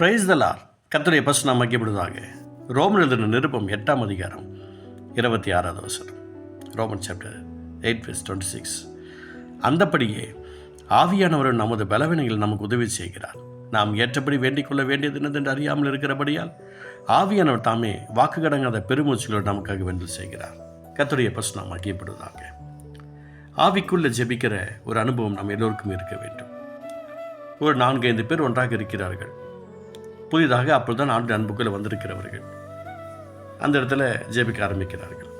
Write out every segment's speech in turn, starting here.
Price தலார் கத்துடைய பசு நாம் மக்கியப்படுவதாக ரோமன் எழுதின நிருப்பம் எட்டாம் அதிகாரம் இருபத்தி ஆறாவது அவசரம் Roman chapter eight plus twenty six அந்தப்படியே ஆவியானவர் நமது பலவீனங்கள் நமக்கு உதவி செய்கிறார். நாம் ஏற்றபடி வேண்டிக் கொள்ள வேண்டியது என்னதென்று அறியாமல் இருக்கிறபடியால் ஆவியானவர் தாமே வாக்கு கடங்காத பெருமூச்சுகளை நமக்காக வேண்டல் செய்கிறார். கத்துடைய பசு நாம் மக்கியப்படுவதாக ஆவிக்குள்ளே ஜெபிக்கிற ஒரு அனுபவம் நாம் எல்லோருக்கும் இருக்க வேண்டும். ஒரு நான்கு ஐந்து பேர் ஒன்றாக இருக்கிறார்கள். புதிதாக அப்பொழுதுதான் ஆண்டு அன்புக்குள்ளே வந்திருக்கிறவர்கள். அந்த இடத்துல ஜெபிக்க ஆரம்பிக்கிறார்கள்.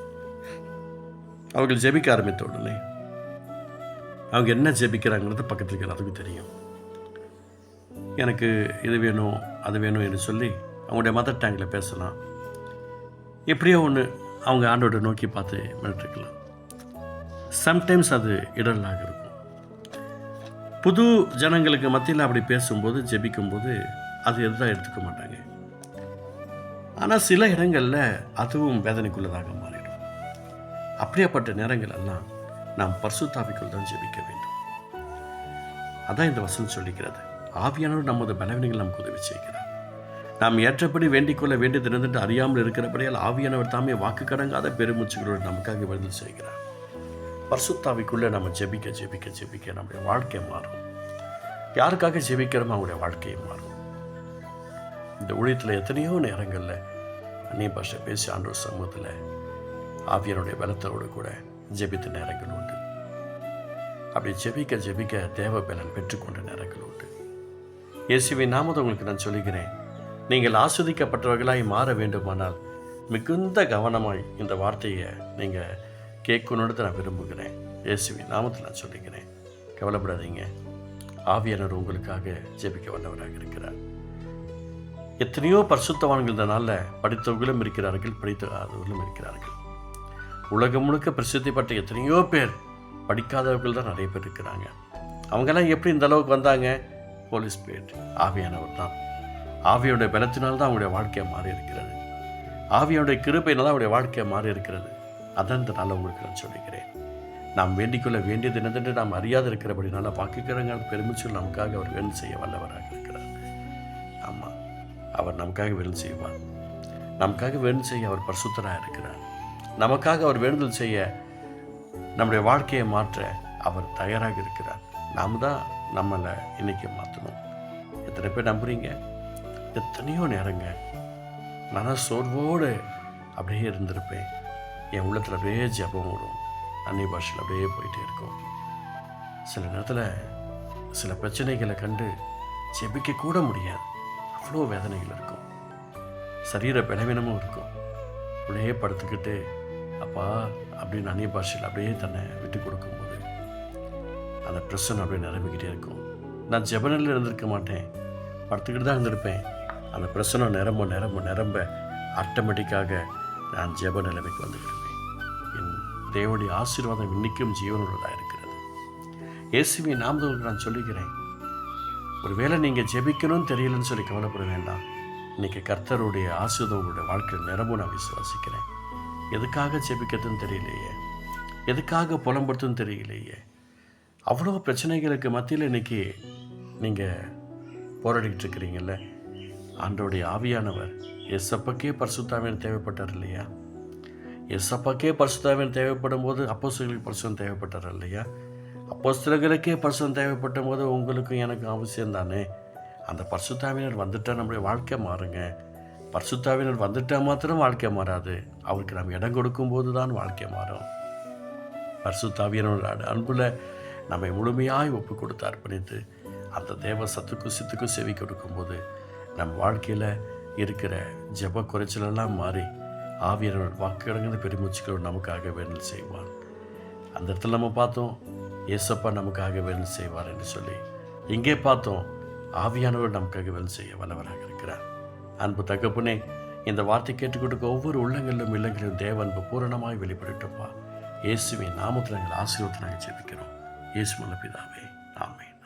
அவர்கள் ஜெபிக்க ஆரம்பித்த உடனே அவங்க என்ன ஜெபிக்கிறாங்கிறது பக்கத்தில் இருக்கிற தெரியும். எனக்கு இது வேணும் அது வேணும் என்று சொல்லி அவங்களுடைய மதர் டேங்கில் பேசலாம். எப்படியோ ஒன்று அவங்க ஆண்டோட நோக்கி பார்த்து மிரட்டிருக்கலாம் சம்டைம்ஸ் அது இடலாக இருக்கும். புது ஜனங்களுக்கு மத்தியில் அப்படி பேசும்போது ஜெபிக்கும்போது அது எதுதான் எடுத்துக்க மாட்டாங்க. ஆனால் சில இடங்களில் அதுவும் வேதனைக்குள்ளதாக மாறிடும். அப்படியாப்பட்ட நேரங்கள் எல்லாம் நாம் பர்சுத்தாவிக்குள் தான் ஜெபிக்க வேண்டும். அதான் இந்த வசனம் சொல்லிக்கிறது ஆவியானவர் நமது பலவீனங்கள் நமக்கு உதவி செய்கிறார். நாம் ஏற்றபடி வேண்டிக் கொள்ள வேண்டியது இருந்துட்டு அறியாமல் இருக்கிறபடியால் ஆவியானவர் தாமே வாக்கு கடங்காத பெருமூச்சுகளோடு நமக்காக விருது செய்கிறார். பர்சுத்தாவிக்குள்ளே நம்ம ஜெபிக்க ஜெபிக்க ஜெபிக்க நம்முடைய வாழ்க்கை மாறும். யாருக்காக ஜெபிக்கிறோமோ அவங்களுடைய வாழ்க்கையை மாறும். இந்த ஊழியத்தில் எத்தனையோ நேரங்களில் அந்நிய பாஷை பேசி ஆண்டோர் சமூகத்தில் ஆவியனுடைய பலத்தோடு கூட ஜெபித்த நேரங்கள் உண்டு. அப்படி ஜெபிக்க ஜெபிக்க தேவ பலன் பெற்றுக்கொண்ட நேரங்கள் உண்டு. இயேசுவை நாமது உங்களுக்கு நான் சொல்லுகிறேன். நீங்கள் ஆஸ்வதிக்கப்பட்டவர்களாய் மாற வேண்டுமானால் மிகுந்த கவனமாய் இந்த வார்த்தையை நீங்கள் கேட்கணுன்னு நான் விரும்புகிறேன். இயேசுவி நாமத்தில் நான் சொல்லிக்கிறேன் கவலைப்படாதீங்க. ஆவியானவர் உங்களுக்காக ஜெபிக்க வந்தவராக இருக்கிறார். எத்தனையோ பரிசுத்தவான்கள் இந்த நாளில் படித்தவர்களும் இருக்கிறார்கள் படித்தவர்களும் இருக்கிறார்கள். உலகம் முழுக்க பிரசித்தி பெற்ற எத்தனையோ பேர் படிக்காதவர்கள் தான் நிறைய பேர் இருக்கிறாங்க. அவங்கெல்லாம் எப்படி இந்த அளவுக்கு வந்தாங்க? போலீஸ் ஸ்பிரிட் ஆவியானவர் தான். ஆவியோடைய பலத்தினால் தான் அவங்களுடைய வாழ்க்கையை மாறி இருக்கிறது. ஆவியோடைய கிருப்பையினால் தான் அவருடைய வாழ்க்கையை மாறி இருக்கிறது. அதான் இந்த நாள் உங்களுக்கு நான் சொல்லிக்கிறேன். நாம் வேண்டிக்கொள்ள வேண்டியது என்னதென்று நாம் அறியாது இருக்கிறபடினால வாக்குக்கிறங்கள் பெருமிச்சல் நமக்காக அவர் வேலை செய்ய வல்லவராக இருக்கிறார். ஆமாம் அவர் நமக்காக வேணும் செய்வார். நமக்காக வேணும் செய்ய அவர் பரிசுத்தராக இருக்கிறார். நமக்காக அவர் வேண்டுதல் செய்ய நம்முடைய வாழ்க்கையை மாற்ற அவர் தயாராக இருக்கிறார். நாம் தான் நம்மளை இன்னைக்கு மாற்றணும். எத்தனை பேர் நம்புறீங்க? எத்தனையோ நேரங்க நான் சோர்வோடு அப்படியே இருந்திருப்பேன். என் உள்ளத்தில் அப்படியே ஜெபம் வரும் அன்னை பாஷையில் அப்படியே போயிட்டே இருக்கும். சில நேரத்தில் சில பிரச்சனைகளை கண்டு ஜெபிக்க கூட முடியாது. அவ்வளோ வேதனைகள் இருக்கும். சரீர பலவீனமும் இருக்கும். அப்படியே படுத்துக்கிட்டு அப்பா அப்படின்னு அந்நிய பாஷையில் அப்படியே தன்னை விட்டு கொடுக்கும்போது அந்த பிரச்சனை அப்படியே நிரம்பிக்கிட்டே இருக்கும். நான் ஜெபனில் இருந்திருக்க மாட்டேன். படுத்துக்கிட்டு தான் இருந்திருப்பேன். அந்த பிரச்சனை நிரம்ப நிரம்ப நிரம்ப ஆட்டோமேட்டிக்காக நான் ஜெப நிலைமைக்கு வந்துவிடுவேன் என் தேவனுடைய ஆசீர்வாதம் இன்னைக்கும் ஜீவனுள்ளதாக இருக்கிறது. இயேசுவி நாமதற்கு நான் சொல்லிக்கிறேன் ஒருவேளை நீங்கள் ஜெபிக்கணும்னு தெரியலன்னு சொல்லி கவலைப்பட வேண்டாம். இன்றைக்கி கர்த்தருடைய ஆசீர்வாதம் உங்களுடைய வாழ்க்கையில் நிரம்பும் நான் விசுவாசிக்கிறேன். எதுக்காக ஜெபிக்கிறதுன்னு தெரியலையே. எதுக்காக புலம்படுத்துன்னு தெரியலையே. அவ்வளோ பிரச்சனைகளுக்கு மத்தியில் இன்னைக்கு நீங்கள் போராடிக்கிட்டு இருக்கிறீங்கல்ல? ஆண்டோடைய ஆவியானவர் எஸ்அப்பக்கே பரிசுத்தாவியன் தேவைப்பட்டார் இல்லையா? எஸ்அப்பாக்கே பரிசுத்தாவியன் தேவைப்படும் போது அப்போஸ்தலர்களுக்கு பரிசுத்தம் தேவைப்பட்டார் இல்லையா? அப்போஸ்தலர்களுக்கே பரிசுத்தம் தேவைப்பட்ட போது உங்களுக்கும் எனக்கும் அவசியம் தானே? அந்த பரிசுத்தாவினர் வந்துட்டால் நம்முடைய வாழ்க்கை மாறுங்க. பரிசுத்தாவினர் வந்துட்டால் மாத்திரம் வாழ்க்கை மாறாது. அவருக்கு நம்ம இடம் கொடுக்கும்போது தான் வாழ்க்கை மாறும். பரிசுத்தாவியனோட அன்பில் நம்மை முழுமையாய் ஒப்பு கொடுத்து அர்ப்பணித்து அந்த தேவ சத்துக்கும் சித்துக்கும் செவி கொடுக்கும்போது நம் வாழ்க்கையில் இருக்கிற ஜெப குறைச்சலெல்லாம் மாறி ஆவியனோட வாக்குடங்கிற பெருமூச்சுக்கள் நமக்காக வேண்டல் செய்வார். அந்த இடத்துல நம்ம பார்த்தோம் ஏசப்பா நமக்காக வேலை செய்வார் என்று சொல்லி இங்கே பார்த்தோம் ஆவியானவர் நமக்காக வேலை செய்ய வல்லவராக இருக்கிறார். அன்பு தகப்புனே இந்த வார்த்தை கேட்டுக்கொடுக்க ஒவ்வொரு உள்ளங்களிலும் இல்லங்களிலும் தேவ அன்பு பூரணமாய் வெளிப்பட்டுப்பா இயேசுவின் நாமத்தில் எங்கள் ஆசீர்வத்தை நாங்கள் ஜெபிக்கிறோம். இயேசு மலப்பிதாவே ஆமேன்.